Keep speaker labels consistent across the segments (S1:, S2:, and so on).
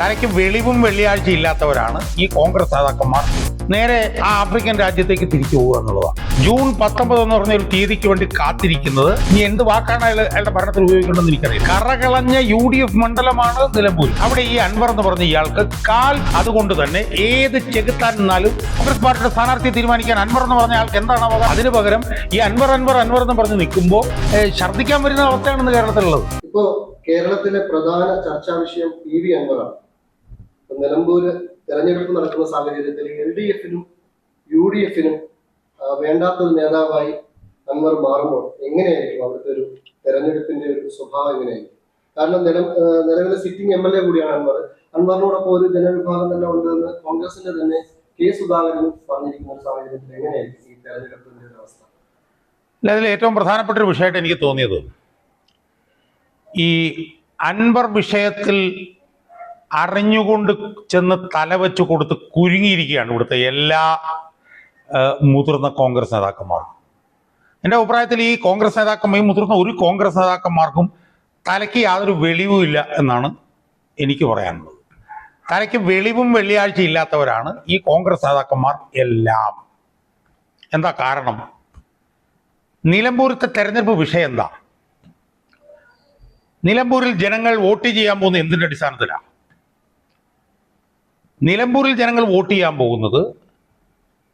S1: തലയ്ക്ക് വെളിവും വെള്ളിയാഴ്ച ഇല്ലാത്തവരാണ് ഈ കോൺഗ്രസ് നേതാക്കന്മാർ. നേരെ ആ ആഫ്രിക്കൻ രാജ്യത്തേക്ക് തിരിച്ചു പോകുക എന്നുള്ളതാണ്. ജൂൺ പത്തൊമ്പത് എന്ന് പറഞ്ഞ ഒരു തീയതിക്ക് വേണ്ടി കാത്തിരിക്കുന്നത് ഇനി എന്ത് വാക്കാണ് അയാൾ അയാളുടെ ഭരണത്തിൽ ഉപയോഗിക്കേണ്ടതെന്ന് എനിക്കറിയാം കറകളഞ്ഞ യു ഡി എഫ് മണ്ഡലമാണ് നിലമ്പൂർ. അവിടെ ഈ അൻവർ എന്ന് പറഞ്ഞ ഇയാൾക്ക് കാൽ അതുകൊണ്ട് തന്നെ ഏത് ചെകുത്താൻ നിന്നാലും കോൺഗ്രസ് പാർട്ടിയുടെ സ്ഥാനാർത്ഥിയെ തീരുമാനിക്കാൻ അൻവർ എന്ന് പറഞ്ഞ ആൾക്ക് എന്താണ് അവകാശം അതിന് പകരം ഈ അൻവർ അൻവർ അൻവർ എന്ന് പറഞ്ഞ് നിൽക്കുമ്പോൾ ഛർദ്ദിക്കാൻ വരുന്ന അവസ്ഥയാണ് കേരളത്തിലുള്ളത്.
S2: ഇപ്പോ കേരളത്തിലെ പ്രധാന ചർച്ചാ വിഷയം പി വി അൻവറാണ്. നിലമ്പൂര് തെരഞ്ഞെടുപ്പ് നടക്കുന്ന സാഹചര്യത്തിൽ എൽ ഡി എഫിനും യു ഡി എഫിനും വേണ്ടാത്തൊരു നേതാവായി അൻവർ മാറുമ്പോൾ എങ്ങനെയായിരിക്കും അവിടുത്തെ ഒരു തെരഞ്ഞെടുപ്പിന്റെ ഒരു സ്വഭാവം എങ്ങനെയായിരിക്കും? കാരണം നില നിലവിലെ സിറ്റിംഗ് എം എൽ എ കൂടിയാണ് അൻവർ. അൻവറിനോടൊപ്പം ഒരു ജനവിഭാഗം തന്നെ ഉണ്ടെന്ന് കോൺഗ്രസിന്റെ തന്നെ കെ സുധാകരൻ പറഞ്ഞിരിക്കുന്ന ഒരു സാഹചര്യത്തിൽ എങ്ങനെയായിരിക്കും ഈ തെരഞ്ഞെടുപ്പിന്റെ ഒരു അവസ്ഥ?
S1: അല്ല, അതിൽ ഏറ്റവും പ്രധാനപ്പെട്ട ഒരു വിഷയമായിട്ട് എനിക്ക് തോന്നിയത് ഈ അൻവർ വിഷയത്തിൽ അറിഞ്ഞുകൊണ്ട് ചെന്ന് തലവെച്ച് കൊടുത്ത് കുരുങ്ങിയിരിക്കുകയാണ് ഇവിടുത്തെ എല്ലാ മുതിർന്ന കോൺഗ്രസ് നേതാക്കന്മാർക്കും എന്റെ അഭിപ്രായത്തിൽ ഈ കോൺഗ്രസ് നേതാക്കന്മാർ മുതിർന്ന ഒരു കോൺഗ്രസ് നേതാക്കന്മാർക്കും തലയ്ക്ക് യാതൊരു വെളിവും ഇല്ല എന്നാണ് എനിക്ക് പറയാനുള്ളത്. തലയ്ക്ക് വെളിവും വെള്ളിയാഴ്ച ഇല്ലാത്തവരാണ് ഈ കോൺഗ്രസ് നേതാക്കന്മാർ എല്ലാം. എന്താ കാരണം? നിലമ്പൂരത്തെ തെരഞ്ഞെടുപ്പ് വിഷയം എന്താ? നിലമ്പൂരിൽ ജനങ്ങൾ വോട്ട് ചെയ്യാൻ പോകുന്ന എന്തിന്റെ അടിസ്ഥാനത്തിലാണ് നിലമ്പൂരിൽ ജനങ്ങൾ വോട്ട് ചെയ്യാൻ പോകുന്നത്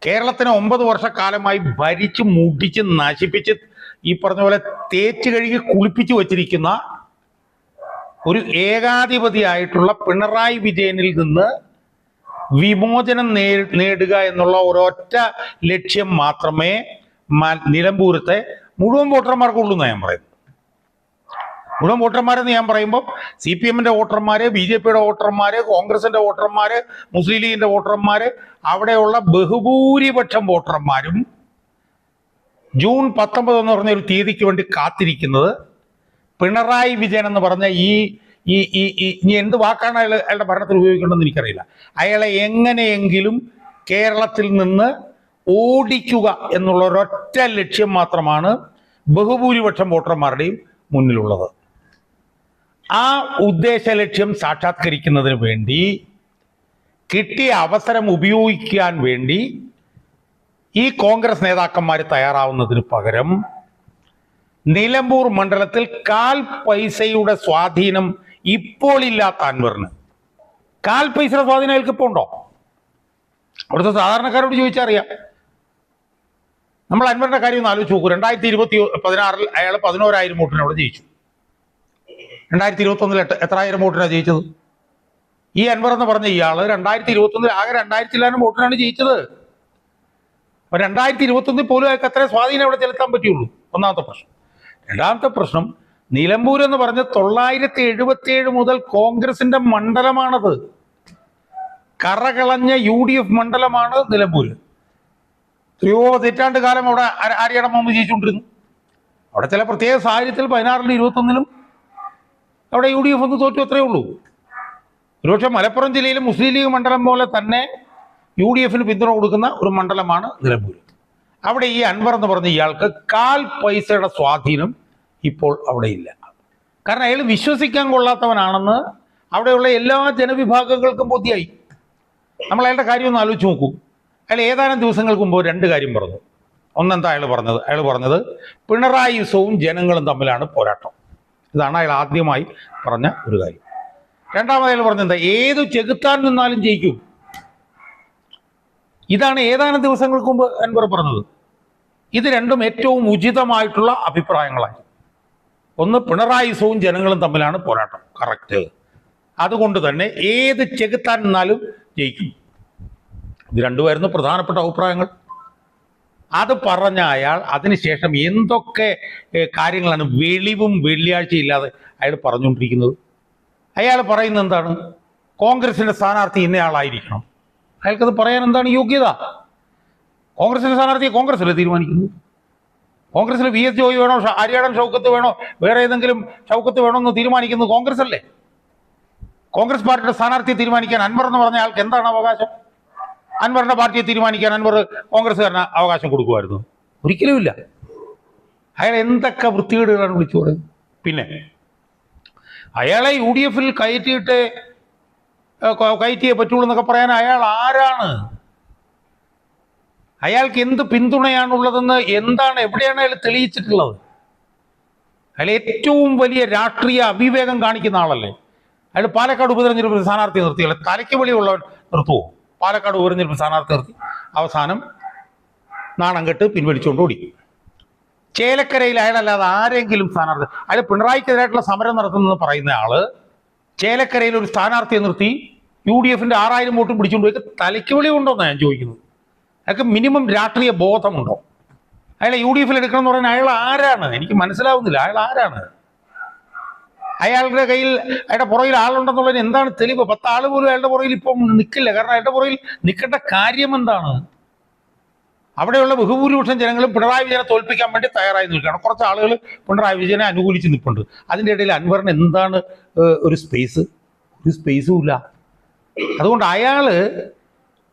S1: കേരളത്തിന് ഒമ്പത് വർഷക്കാലമായി ഭരിച്ച് മുടിച്ച് നശിപ്പിച്ച് ഈ പറഞ്ഞ പോലെ തേച്ച് കഴുകി കുളിപ്പിച്ച് വച്ചിരിക്കുന്ന ഒരു ഏകാധിപതിയായിട്ടുള്ള പിണറായി വിജയനിൽ നിന്ന് വിമോചനം നേടുക എന്നുള്ള ഒരൊറ്റ ലക്ഷ്യം മാത്രമേ നിലമ്പൂരത്തെ മുഴുവൻ വോട്ടർമാർക്കുള്ളൂ എന്ന് ഞാൻ പറയുന്നു. മുഴുവൻ വോട്ടർമാരെന്ന് ഞാൻ പറയുമ്പോൾ സി പി എമ്മിന്റെ വോട്ടർമാര് ബി ജെ പിയുടെ വോട്ടർമാര് കോൺഗ്രസിന്റെ വോട്ടർമാര് മുസ്ലിം ലീഗിന്റെ വോട്ടർമാര് അവിടെയുള്ള ബഹുഭൂരിപക്ഷം വോട്ടർമാരും ജൂൺ പത്തൊമ്പത് എന്ന് പറഞ്ഞ ഒരു തീയതിക്ക് വേണ്ടി കാത്തിരിക്കുന്നത് പിണറായി വിജയൻ എന്ന് പറഞ്ഞ ഈ ഈ ഈ ഇനി എന്ത് വാക്കാണ് അയാൾ അയാളുടെ ഭരണത്തിൽ ഉപയോഗിക്കേണ്ടതെന്ന് എനിക്കറിയില്ല. അയാളെ എങ്ങനെയെങ്കിലും കേരളത്തിൽ നിന്ന് ഓടിക്കുക എന്നുള്ള ഒരൊറ്റ ലക്ഷ്യം മാത്രമാണ് ബഹുഭൂരിപക്ഷം വോട്ടർമാരുടെയും മുന്നിലുള്ളത്. ആ ഉദ്ദേശ ലക്ഷ്യം സാക്ഷാത്കരിക്കുന്നതിന് വേണ്ടി കിട്ടിയ അവസരം ഉപയോഗിക്കാൻ വേണ്ടി ഈ കോൺഗ്രസ് നേതാക്കന്മാർ തയ്യാറാവുന്നതിന് പകരം നിലമ്പൂർ മണ്ഡലത്തിൽ കാൽ പൈസയുടെ സ്വാധീനം ഇപ്പോൾ ഇല്ലാത്ത അൻവറിന്. കാൽ പൈസയുടെ സ്വാധീനം ഇപ്പോൾ ഉണ്ടോ? അവിടുത്തെ സാധാരണക്കാരോട് ചോദിച്ചറിയാം നമ്മൾ അൻവറിന്റെ കാര്യം ഒന്ന് ആലോചിച്ച് നോക്കൂ. രണ്ടായിരത്തി ഇരുപത്തി പതിനാറിൽ അയാൾ പതിനോരായിരം വോട്ടിന് അവിടെ ജയിച്ചു. രണ്ടായിരത്തി ഇരുപത്തി ഒന്നിൽ എത്രായിരം വോട്ടിനാണ് ജയിച്ചത്? ഈ അൻവർ എന്ന് പറഞ്ഞ ഇയാൾ രണ്ടായിരത്തി ഇരുപത്തി ഒന്നിൽ ആകെ രണ്ടായിരത്തിലാനും വോട്ടിനാണ് ജയിച്ചത്. അപ്പൊ രണ്ടായിരത്തി ഇരുപത്തി ഒന്നിൽ പോലും അയാൾക്ക് അത്രയും സ്വാധീനം അവിടെ ചെലുത്താൻ പറ്റുള്ളൂ. ഒന്നാമത്തെ പ്രശ്നം. രണ്ടാമത്തെ പ്രശ്നം നിലമ്പൂർ എന്ന് പറഞ്ഞ തൊള്ളായിരത്തി എഴുപത്തിയേഴ് മുതൽ കോൺഗ്രസിന്റെ മണ്ഡലമാണത്. കറകളഞ്ഞ യു ഡി എഫ് മണ്ഡലമാണ് നിലമ്പൂര് എത്രയോ തെറ്റാണ്ട് കാലം അവിടെ ആര്യാടം മുമ്പ് ജയിച്ചുകൊണ്ടിരുന്നു. അവിടെ ചില പ്രത്യേക സാഹചര്യത്തിൽ പതിനാറിലും ഇരുപത്തൊന്നിലും അവിടെ യു ഡി എഫ് ഒന്ന് തോറ്റു അത്രയേ ഉള്ളൂ. ഒരുപക്ഷെ മലപ്പുറം ജില്ലയിൽ മുസ്ലിം ലീഗ് മണ്ഡലം പോലെ തന്നെ യു ഡി എഫിന് പിന്തുണ കൊടുക്കുന്ന ഒരു മണ്ഡലമാണ് നിലമ്പൂർ. അവിടെ ഈ അൻവർ എന്ന് പറഞ്ഞ ഇയാൾക്ക് കാൽ പൈസയുടെ സ്വാധീനം ഇപ്പോൾ അവിടെ ഇല്ല. കാരണം അയാൾ വിശ്വസിക്കാൻ കൊള്ളാത്തവനാണെന്ന് അവിടെയുള്ള എല്ലാ ജനവിഭാഗങ്ങൾക്കും ബോധ്യമായി നമ്മൾ അയാളുടെ കാര്യം ഒന്ന് ആലോചിച്ച് നോക്കൂ. അയാൾ ഏതാനും ദിവസങ്ങൾക്ക് മുമ്പ് രണ്ട് കാര്യം പറഞ്ഞു. ഒന്നെന്താ അയാൾ പറഞ്ഞത്? അയാൾ പറഞ്ഞത് പിണറായിസവും ജനങ്ങളും തമ്മിലാണ് പോരാട്ടം. ഇതാണ് അയാൾ ആദ്യമായി പറഞ്ഞ ഒരു കാര്യം. രണ്ടാമത് അയാൾ പറഞ്ഞത് എന്താ? ഏത് ചെകുത്താൻ നിന്നാലും ജയിക്കും. ഇതാണ് ഏതാനും ദിവസങ്ങൾക്ക് മുമ്പ് അൻവർ പറഞ്ഞത്. ഇത് രണ്ടും ഏറ്റവും ഉചിതമായിട്ടുള്ള അഭിപ്രായങ്ങളായി. ഒന്ന് പിണറായി പിണറായിസവും ജനങ്ങളും തമ്മിലാണ് പോരാട്ടം. കറക്റ്റ് അതുകൊണ്ട് തന്നെ ഏത് ചെകുത്താൻ നിന്നാലും ജയിക്കും. ഇത് രണ്ടുമായിരുന്നു പ്രധാനപ്പെട്ട അഭിപ്രായങ്ങൾ. അത് പറഞ്ഞ അയാൾ അതിനുശേഷം എന്തൊക്കെ കാര്യങ്ങളാണ് വെളിവും വെള്ളിയാഴ്ചയില്ലാതെ അയാൾ പറഞ്ഞുകൊണ്ടിരിക്കുന്നത്? അയാൾ പറയുന്നത് എന്താണ്? കോൺഗ്രസിന്റെ സ്ഥാനാർത്ഥി ഇന്നയാളായിരിക്കണം. അയാൾക്കത് പറയാൻ എന്താണ് യോഗ്യത? കോൺഗ്രസിന്റെ സ്ഥാനാർത്ഥിയെ കോൺഗ്രസ് അല്ലേ തീരുമാനിക്കുന്നത്? കോൺഗ്രസിൽ വി എസ് ജോയി വേണോ? ഹരിയാടൻ ഷൗക്കത്ത് വേണോ? വേറെ ഏതെങ്കിലും ഷൗക്കത്ത് വേണോ എന്ന് തീരുമാനിക്കുന്നത് കോൺഗ്രസ് അല്ലേ കോൺഗ്രസ് പാർട്ടിയുടെ സ്ഥാനാർത്ഥിയെ തീരുമാനിക്കാൻ അൻവർ എന്ന് പറഞ്ഞ ആൾക്ക് എന്താണ് അവകാശം? അൻവറിന്റെ പാർട്ടിയെ തീരുമാനിക്കാൻ അൻവർ കോൺഗ്രസ്സുകാരന് അവകാശം കൊടുക്കുമായിരുന്നു. ഒരിക്കലുമില്ല. അയാൾ എന്തൊക്കെ വൃത്തികേടുകളാണ് വിളിച്ചു പറയുന്നത്? പിന്നെ അയാളെ യു ഡി എഫിൽ കയറ്റിയിട്ട് കയറ്റിയേ പറ്റുള്ളൂ എന്നൊക്കെ പറയാൻ അയാൾ ആരാണ്? അയാൾക്ക് എന്ത് പിന്തുണയാണുള്ളതെന്ന് എന്താണ് എവിടെയാണ് അയാൾ തെളിയിച്ചിട്ടുള്ളത്? അയാൾ ഏറ്റവും വലിയ രാഷ്ട്രീയ അവിവേകം കാണിക്കുന്ന ആളല്ലേ. അയാൾ പാലക്കാട് ഉപതെരഞ്ഞെടുപ്പിൽ സ്ഥാനാർത്ഥി നിർത്തിയല്ലേ തലയ്ക്ക് വെളിയുള്ളവൻ നിർത്തുവോ? പാലക്കാട് ഉപതെരഞ്ഞെടുപ്പിൽ സ്ഥാനാർത്ഥി അവസാനം നാണം കെട്ട് പിൻവലിച്ചുകൊണ്ട് ഓടി. ചേലക്കരയിൽ അയാളല്ലാതെ ആരെങ്കിലും സ്ഥാനാർത്ഥി അയാൾ പിണറായിക്കെതിരായിട്ടുള്ള സമരം നടത്തുന്നെന്ന് പറയുന്ന ആൾ ചേലക്കരയിൽ ഒരു സ്ഥാനാർത്ഥിയെ നിർത്തി യു ഡി എഫിന്റെ ആറായിരം വോട്ടും പിടിച്ചുകൊണ്ട് പോയി. തലയ്ക്ക് വെളി ഞാൻ ചോദിക്കുന്നത്. അയാൾക്ക് മിനിമം രാഷ്ട്രീയ ബോധമുണ്ടോ? അയാളെ യു ഡി എഫിൽ എടുക്കണം എന്ന് പറയുന്നത് അയാൾ ആരാണ്? എനിക്ക് മനസ്സിലാവുന്നില്ല. അയാൾ ആരാണ്? അയാളുടെ കയ്യിൽ അയാളുടെ പുറകിൽ ആളുണ്ടെന്നുള്ളതിന് എന്താണ് തെളിവ്? പത്ത് ആൾ പോലും അയാളുടെ പുറകിൽ ഇപ്പം നിൽക്കില്ല കാരണം അയാളുടെ പുറകിൽ നിൽക്കേണ്ട കാര്യം എന്താണ്? അവിടെയുള്ള ബഹുഭൂരിപക്ഷം ജനങ്ങളും പിണറായി വിജയനെ തോൽപ്പിക്കാൻ വേണ്ടി തയ്യാറായി നിൽക്കുകയാണ്. കുറച്ച് ആളുകൾ പിണറായി വിജയനെ അനുകൂലിച്ച് നിൽപ്പുണ്ട്. അതിന്റെ ഇടയിൽ അൻവറിന് എന്താണ് ഒരു സ്പേസ് ഒരു സ്പേസും ഇല്ല. അതുകൊണ്ട് അയാൾ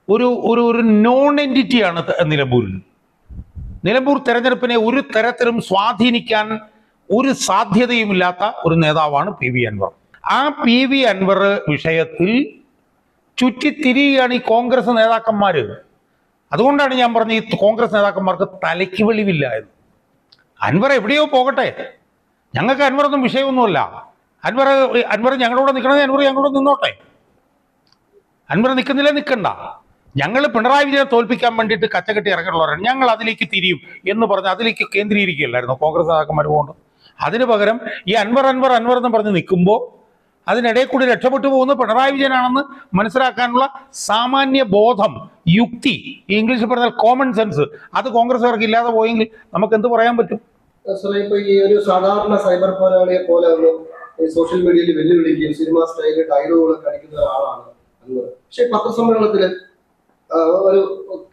S1: ഒരു ഒരു ഒരു നോൺ എന്റിറ്റിയാണ് നിലമ്പൂരിൽ. നിലമ്പൂർ തെരഞ്ഞെടുപ്പിനെ ഒരു തരത്തിലും സ്വാധീനിക്കാൻ ഒരു സാധ്യതയുമില്ലാത്ത ഒരു നേതാവാണ് പി വി അൻവർ. ആ പി വി അൻവർ വിഷയത്തിൽ ചുറ്റിത്തിരിയുകയാണ് ഈ കോൺഗ്രസ് നേതാക്കന്മാർ അതുകൊണ്ടാണ് ഞാൻ പറഞ്ഞ ഈ കോൺഗ്രസ് നേതാക്കന്മാർക്ക് തലയ്ക്ക് വെളിവില്ല എന്ന്. അൻവർ എവിടെയോ പോകട്ടെ. ഞങ്ങൾക്ക് അൻവറൊന്നും വിഷയമൊന്നുമല്ല. അൻവർ അൻവർ ഞങ്ങളോട് നിൽക്കണമെങ്കിൽ അൻവർ ഞങ്ങളോട് നിന്നോട്ടെ. അൻവർ നിൽക്കുന്നില്ല നിൽക്കണ്ട. ഞങ്ങൾ പിണറായി വിജയനെ തോൽപ്പിക്കാൻ വേണ്ടിയിട്ട് കച്ചകെട്ടി ഇറങ്ങിയിട്ടുള്ളവരാണ് ഞങ്ങൾ അതിലേക്ക് തിരിയും എന്ന് പറഞ്ഞ് അതിലേക്ക് കേന്ദ്രീകരിക്കുകയല്ലായിരുന്നു കോൺഗ്രസ് നേതാക്കന്മാർ കൊണ്ട് അതിന് പകരം ഈ അൻവർ അൻവർ അൻവർ എന്ന് പറഞ്ഞ് നിൽക്കുമ്പോൾ അതിനിടയിൽ കൂടി രക്ഷപ്പെട്ടു പോകുന്ന പിണറായി വിജയനാണെന്ന് മനസ്സിലാക്കാനുള്ള സാമാന്യ ബോധം യുക്തി ഇംഗ്ലീഷിൽ പറഞ്ഞാൽ കോമൺ സെൻസ് അത് കോൺഗ്രസ്സുകാർക്ക് ഇല്ലാതെ പോയെങ്കിൽ നമുക്ക് എന്ത് പറയാൻ പറ്റും?
S2: ഇപ്പൊ ഈ ഒരു സാധാരണ സൈബർ പോരാളിയെ പോലെ ഒന്ന് സോഷ്യൽ മീഡിയയിൽ വെല്ലുവിളിക്കുകയും സിനിമ സ്റ്റൈലിൽ ഡയലോഗുകളൊക്കെ അടിക്കുന്ന ഒരാളാണ് അൻവർ. പക്ഷെ പത്രസമ്മേളനത്തിൽ ഒരു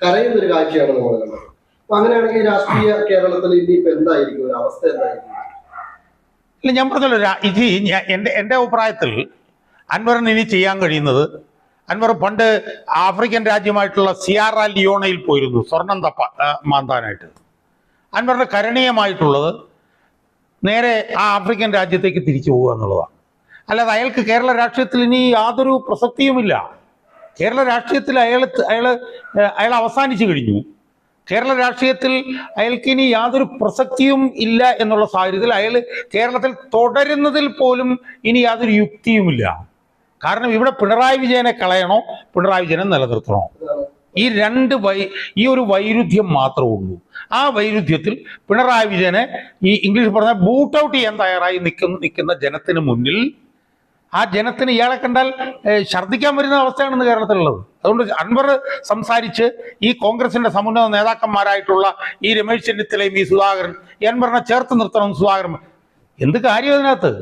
S2: കരയുന്ന ഒരു കാഴ്ചയാണ് നമ്മൾ കണ്ടത്. അപ്പൊ അങ്ങനെയാണെങ്കിൽ രാഷ്ട്രീയ കേരളത്തിൽ ഇനിയിപ്പോ എന്തായിരിക്കും? ഒരു അവസ്ഥ എന്തായിരിക്കും?
S1: ഇല്ല ഞാൻ പറഞ്ഞല്ലോ ഇത് എന്റെ എന്റെ അഭിപ്രായത്തിൽ അൻവറിന് ഇനി ചെയ്യാൻ കഴിയുന്നത് അൻവർ പണ്ട് ആഫ്രിക്കൻ രാജ്യമായിട്ടുള്ള സിയാറ ലിയോണയിൽ പോയിരുന്നു സ്വർണം തപ്പ മാന്താനായിട്ട്. അൻവറിന്റെ കരണീയമായിട്ടുള്ളത് നേരെ ആ ആഫ്രിക്കൻ രാജ്യത്തേക്ക് തിരിച്ചു പോകുക എന്നുള്ളതാണ്. അല്ലാതെ അയാൾക്ക് കേരള രാഷ്ട്രീയത്തിൽ ഇനി യാതൊരു പ്രസക്തിയുമില്ല. കേരള രാഷ്ട്രീയത്തിൽ അയാൾ അയാൾ അയാൾ അവസാനിച്ചു കഴിഞ്ഞു. കേരള രാഷ്ട്രീയത്തിൽ അയാൾക്ക് ഇനി യാതൊരു പ്രസക്തിയും ഇല്ല എന്നുള്ള സാഹചര്യത്തിൽ അയാൾ കേരളത്തിൽ തുടരുന്നതിൽ പോലും ഇനി യാതൊരു യുക്തിയുമില്ല. കാരണം ഇവിടെ പിണറായി വിജയനെ കളയണോ പിണറായി വിജയനെ നിലനിർത്തണോ? ഈ രണ്ട് വൈ ഈ ഒരു വൈരുദ്ധ്യം മാത്രമേ ഉള്ളൂ. ആ വൈരുദ്ധ്യത്തിൽ പിണറായി വിജയനെ ഈ ഇംഗ്ലീഷ് പറഞ്ഞ ബൂട്ട് ഔട്ട് ചെയ്യാൻ തയ്യാറായി നിൽക്കുന്ന നിൽക്കുന്ന ജനത്തിന് മുന്നിൽ ആ ജനത്തിന് ഇയാളെ കണ്ടാൽ ഛർദ്ദിക്കാൻ വരുന്ന അവസ്ഥയാണ് ഇന്ന് കേരളത്തിലുള്ളത്. അതുകൊണ്ട് അൻവർ സംസാരിച്ച് ഈ കോൺഗ്രസിന്റെ സമുന്നത നേതാക്കന്മാരായിട്ടുള്ള ഈ രമേശ് ചെന്നിത്തലയും ഈ സുധാകരൻ അൻവറിനെ ചേർത്ത് നിർത്തണം സുധാകരൻ. എന്ത് കാര്യം അതിനകത്ത്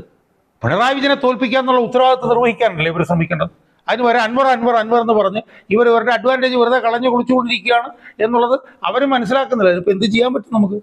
S1: പിണറായി വിജയനെ തോൽപ്പിക്കുക എന്നുള്ള ഉത്തരവാദിത്വം നിർവഹിക്കാനല്ലേ ഇവർ ശ്രമിക്കേണ്ടത്? അതിന് വരെ അൻവർ അൻവർ അൻവർ എന്ന് പറഞ്ഞ് ഇവർ ഇവരുടെ അഡ്വാന്റേജ് വെറുതെ കളഞ്ഞു കുളിച്ചുകൊണ്ടിരിക്കുകയാണ് എന്നുള്ളത് അവർ മനസ്സിലാക്കുന്നില്ല. ഇതിപ്പോൾ എന്ത് ചെയ്യാൻ പറ്റും നമുക്ക്?